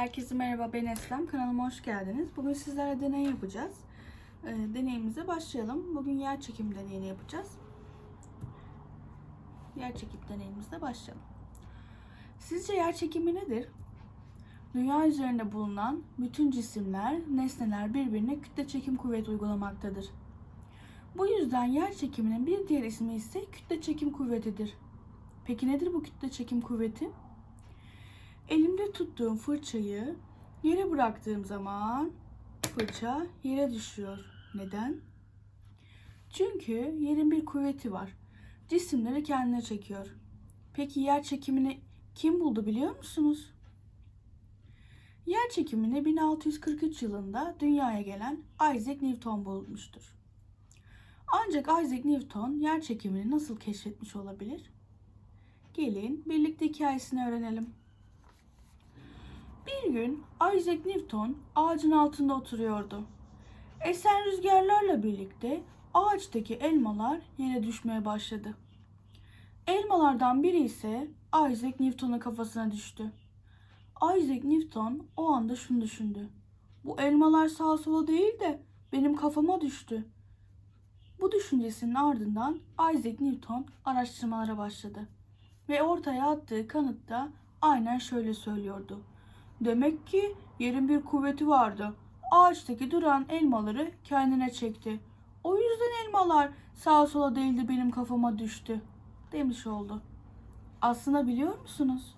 Herkese merhaba ben Eslem. Kanalıma hoş geldiniz. Bugün sizlerle deney yapacağız. Ee, deneyimize başlayalım. Bugün yer çekim deneyini yapacağız. Yer çekim deneyimizle başlayalım. Sizce yer çekimi nedir? Dünya üzerinde bulunan bütün cisimler, nesneler birbirine kütle çekim kuvveti uygulamaktadır. Bu yüzden yer çekiminin bir diğer ismi ise kütle çekim kuvvetidir. Peki nedir bu kütle çekim kuvveti? Elimde tuttuğum fırçayı yere bıraktığım zaman fırça yere düşüyor. Neden? Çünkü yerin bir kuvveti var. Cisimleri kendine çekiyor. Peki yer çekimini kim buldu biliyor musunuz? Yer çekimini 1643 yılında dünyaya gelen Isaac Newton bulmuştur. Ancak Isaac Newton yer çekimini nasıl keşfetmiş olabilir? Gelin birlikte hikayesini öğrenelim. Bir gün Isaac Newton ağacın altında oturuyordu. Esen rüzgarlarla birlikte ağaçtaki elmalar yere düşmeye başladı. Elmalardan biri ise Isaac Newton'un kafasına düştü. Isaac Newton o anda şunu düşündü. Bu elmalar sağa sola değil de benim kafama düştü. Bu düşüncesinin ardından Isaac Newton araştırmalara başladı. Ve ortaya attığı kanıtta aynen şöyle söylüyordu. Demek ki yerin bir kuvveti vardı. Ağaçtaki duran elmaları kendine çekti. O yüzden elmalar sağa sola değil de benim kafama düştü. Demiş oldu. Aslında biliyor musunuz?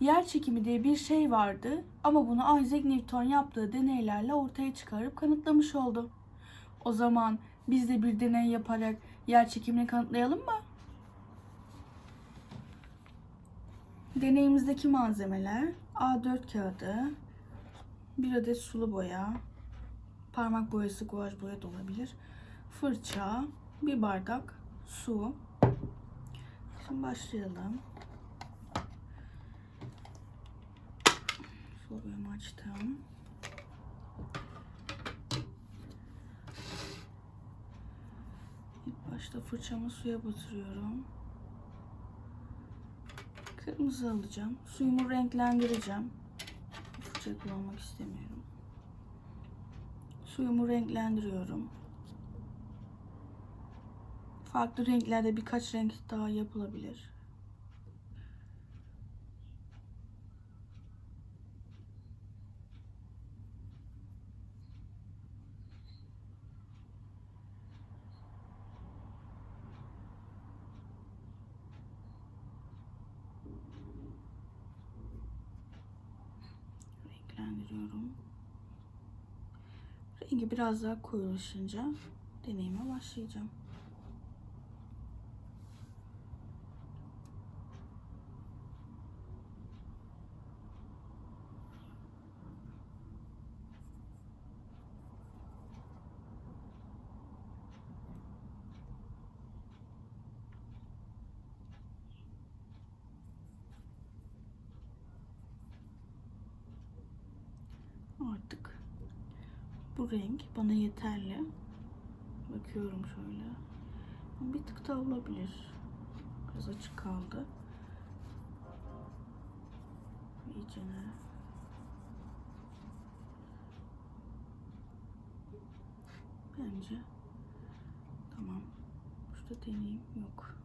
Yer çekimi diye bir şey vardı ama bunu Isaac Newton yaptığı deneylerle ortaya çıkarıp kanıtlamış oldu. O zaman biz de bir deney yaparak yer çekimini kanıtlayalım mı? Deneyimizdeki malzemeler A4 kağıdı, bir adet sulu boya, parmak boyası, guaj boya da olabilir, fırça, bir bardak su. Şimdi başlayalım. Sulu boyamı açtım. İlk başta fırçamı suya batırıyorum. Kırmızı alacağım. Suyumu renklendireceğim. Fırça kullanmak istemiyorum. Suyumu renklendiriyorum. Farklı renklerde birkaç renk daha yapılabilir. Renklendiriyorum. Rengi biraz daha koyulaşınca deneyime başlayacağım. Artık bu renk bana yeterli. Bakıyorum şöyle. Bir tık daha olabilir. Biraz açık kaldı. İyicene. Bence tamam. Şurada deneyim yok.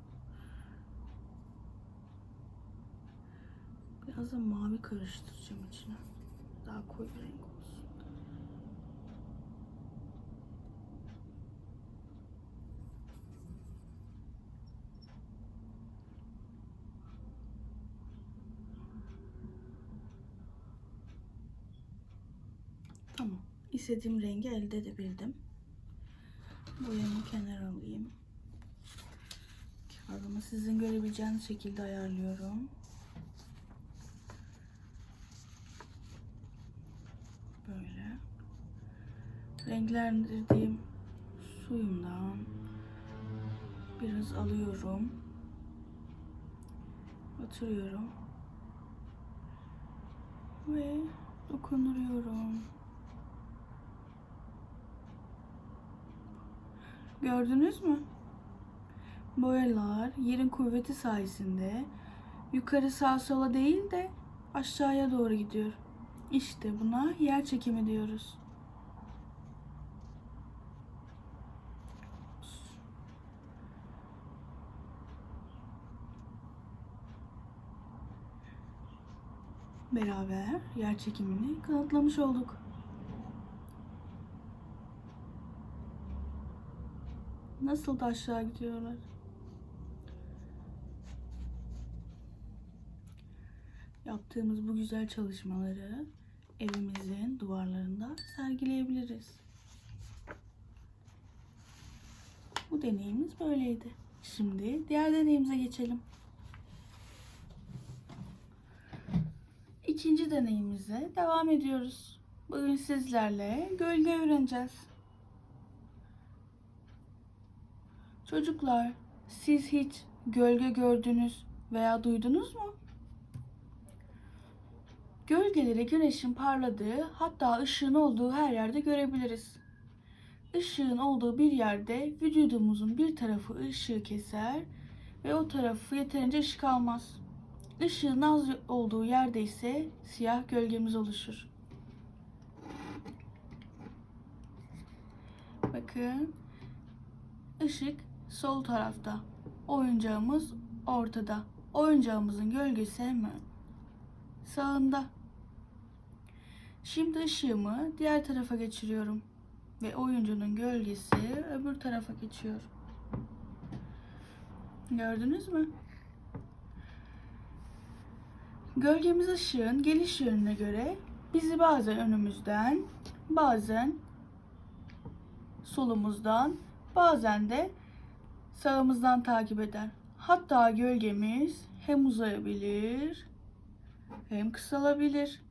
Biraz da mavi karıştıracağım içine. Daha koyu renk olsun. Tamam. İstediğim rengi elde edebildim. Boyamı kenara alayım. Kağıdımı sizin görebileceğiniz şekilde ayarlıyorum. Böyle. Renklendirdiğim suyumdan biraz alıyorum. Batırıyorum. Ve dokunuruyorum. Gördünüz mü? Boyalar yerin kuvveti sayesinde yukarı sağa sola değil de aşağıya doğru gidiyor. İşte buna yer çekimi diyoruz. Beraber yer çekimini kanıtlamış olduk. Nasıl da aşağı gidiyorlar? Yaptığımız bu güzel çalışmaları evimizin duvarlarında sergileyebiliriz. Bu deneyimiz böyleydi. Şimdi diğer deneyimize geçelim. İkinci deneyimize devam ediyoruz. Bugün sizlerle gölge öğreneceğiz. Çocuklar, siz hiç gölge gördünüz veya duydunuz mu? Gölgeleri güneşin parladığı hatta ışığın olduğu her yerde görebiliriz. Işığın olduğu bir yerde vücudumuzun bir tarafı ışığı keser ve o tarafı yeterince ışık almaz. Işığın az olduğu yerde ise siyah gölgemiz oluşur. Bakın. Işık sol tarafta. Oyuncağımız ortada. Oyuncağımızın gölgesi hemen sağında. Şimdi ışığımı diğer tarafa geçiriyorum ve oyuncunun gölgesi öbür tarafa geçiyor. Gördünüz mü? Gölgemiz ışığın geliş yönüne göre bizi bazen önümüzden, bazen solumuzdan, bazen de sağımızdan takip eder. Hatta gölgemiz hem uzayabilir hem kısalabilir.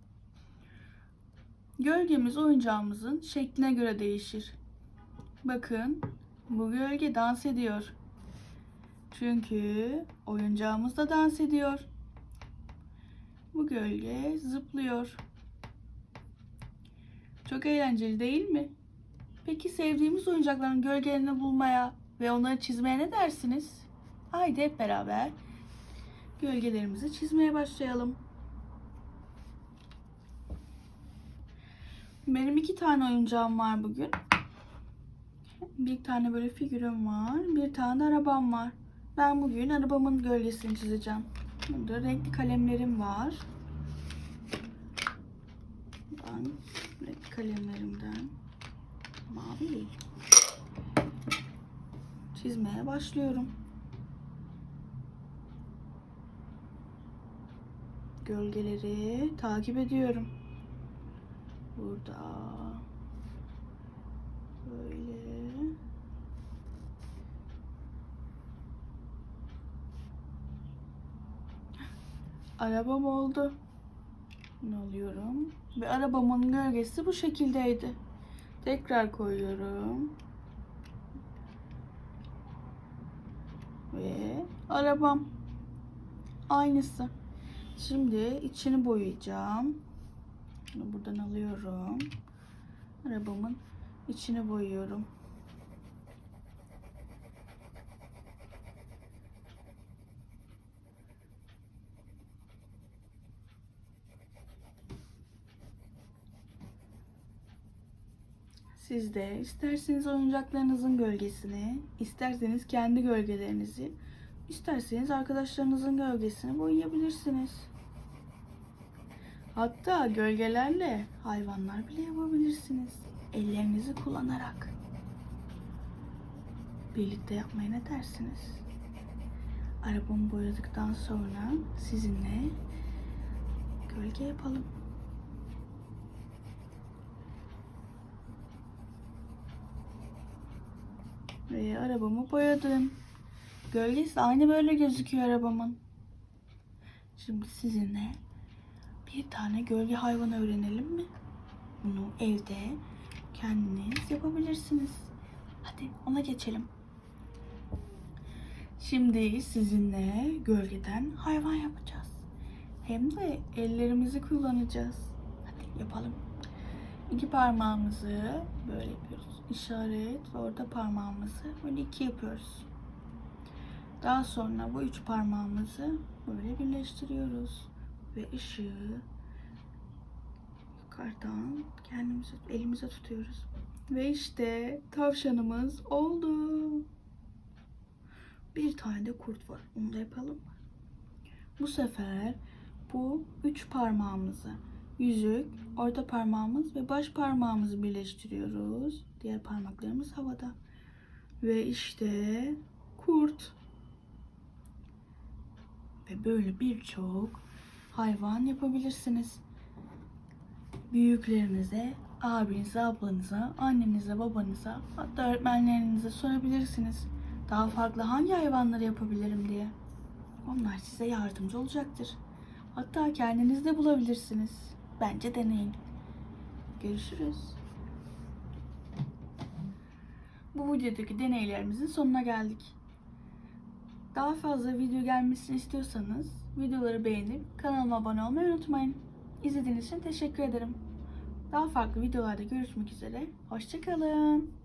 Gölgemiz oyuncağımızın şekline göre değişir. Bakın bu gölge dans ediyor. Çünkü oyuncağımız da dans ediyor. Bu gölge zıplıyor. Çok eğlenceli değil mi? Peki sevdiğimiz oyuncakların gölgelerini bulmaya ve onları çizmeye ne dersiniz? Haydi hep beraber gölgelerimizi çizmeye başlayalım. Benim iki tane oyuncağım var bugün. Bir tane böyle figürüm var. Bir tane arabam var. Ben bugün arabamın gölgesini çizeceğim. Burada renkli kalemlerim var. Ben renkli kalemlerimden mavi çizmeye başlıyorum. Gölgeleri takip ediyorum. Burada böyle arabam oldu. Ne alıyorum? Ve arabamın gölgesi bu şekildeydi. Tekrar koyuyorum. Ve arabam aynısı. Şimdi içini boyayacağım. Bunu buradan alıyorum. Arabamın içini boyuyorum. Siz de isterseniz oyuncaklarınızın gölgesini, isterseniz kendi gölgelerinizi, isterseniz arkadaşlarınızın gölgesini boyayabilirsiniz. Hatta gölgelerle hayvanlar bile yapabilirsiniz. Ellerinizi kullanarak. Birlikte yapmaya ne dersiniz? Arabamı boyadıktan sonra sizinle gölge yapalım. Ve arabamı boyadım. Gölgesi aynı böyle gözüküyor arabamın. Şimdi sizinle bir tane gölge hayvanı öğrenelim mi? Bunu evde kendiniz yapabilirsiniz. Hadi ona geçelim. Şimdi sizinle gölgeden hayvan yapacağız. Hem de ellerimizi kullanacağız. Hadi yapalım. İki parmağımızı böyle yapıyoruz. İşaret ve orada parmağımızı böyle iki yapıyoruz. Daha sonra bu üç parmağımızı böyle birleştiriyoruz ve ışığı Kardan kendimizi elimize tutuyoruz. Ve işte tavşanımız oldu. Bir tane de kurt var. Onu da yapalım? Bu sefer bu üç parmağımızı yüzük, orta parmağımız ve baş parmağımızı birleştiriyoruz. Diğer parmaklarımız havada. Ve işte kurt. Ve böyle birçok hayvan yapabilirsiniz. Büyüklerinize, abinize, ablanıza, annenize, babanıza, hatta öğretmenlerinize sorabilirsiniz. Daha farklı hangi hayvanları yapabilirim diye. Onlar size yardımcı olacaktır. Hatta kendiniz de bulabilirsiniz. Bence deneyin. Görüşürüz. Bu videodaki deneylerimizin sonuna geldik. Daha fazla video gelmesini istiyorsanız videoları beğenip kanalıma abone olmayı unutmayın. İzlediğiniz için teşekkür ederim. Daha farklı videolarda görüşmek üzere. Hoşçakalın.